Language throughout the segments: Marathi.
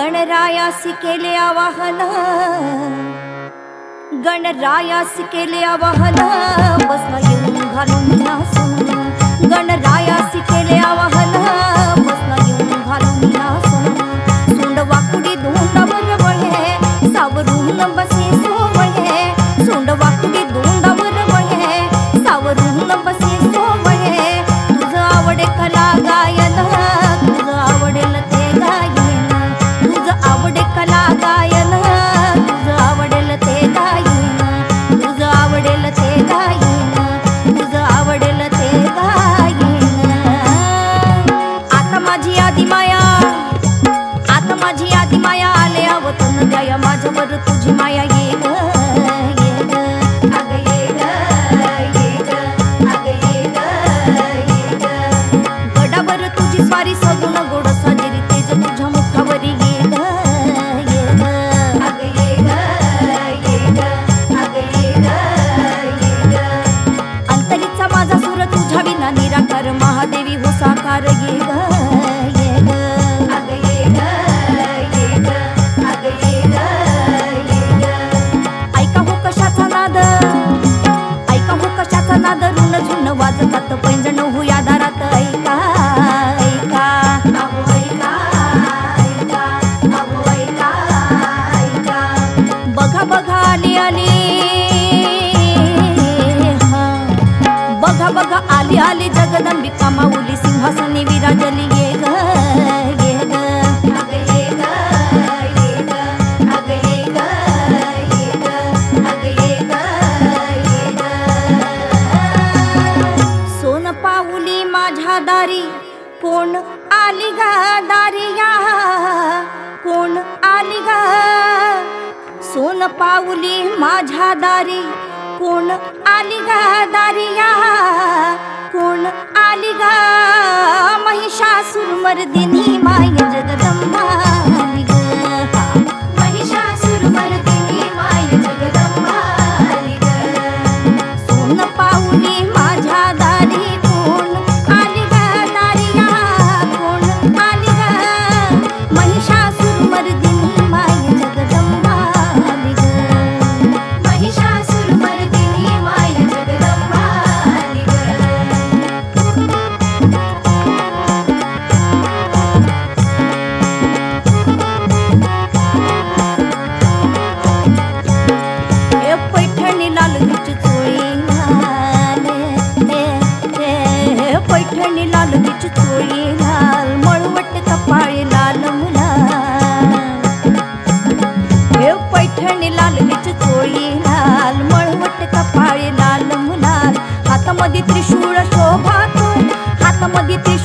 गणरायासी केले आवाहन. गणरायासी केले आवाहन. बसला येऊन घालून गणरायासी केले आवाहन. बघा बघा आली आली. बघा बघा आली आली जगदंबिका माऊली सिंहासनी विराजली ये ग ये ग. सोन माझ्या दारी कोण आली ग दारिया कोण आली ग सोन पाऊली माझ्या दारी. कोण आली दारिया? कोण आली महिषासुर मर्दिनी पैठणी लाल हिच चोळी लाल मळवट कपाळी लाल मुलाल. हातामध्ये त्रिशूळ शोभा हातामध्ये त्रिशूळ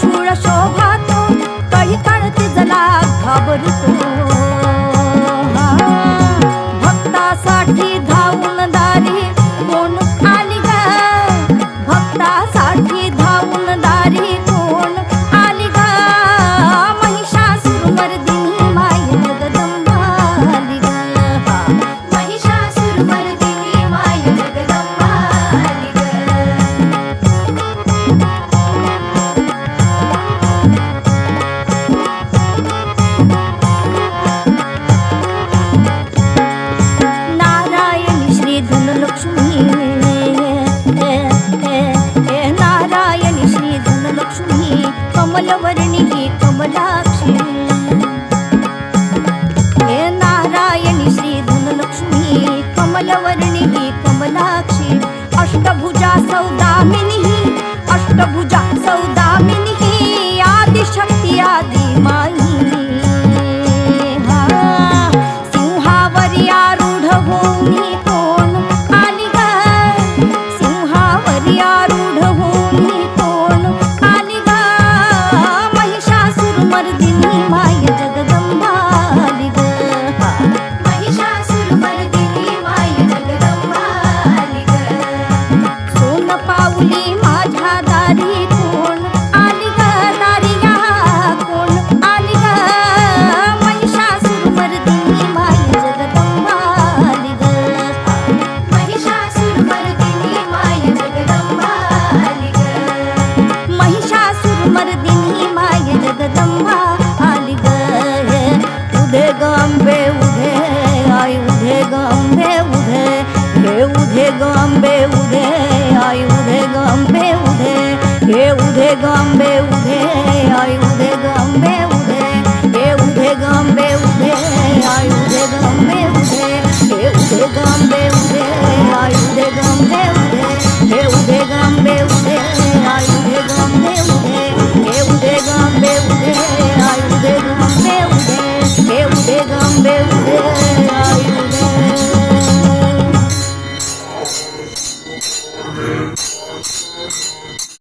णिः कमलाक्षि। हे नारायणि धनलक्ष्मीः कमलवर्णिः कमलाक्षि अष्टभुजा सौदामिनिः अष्टभुजा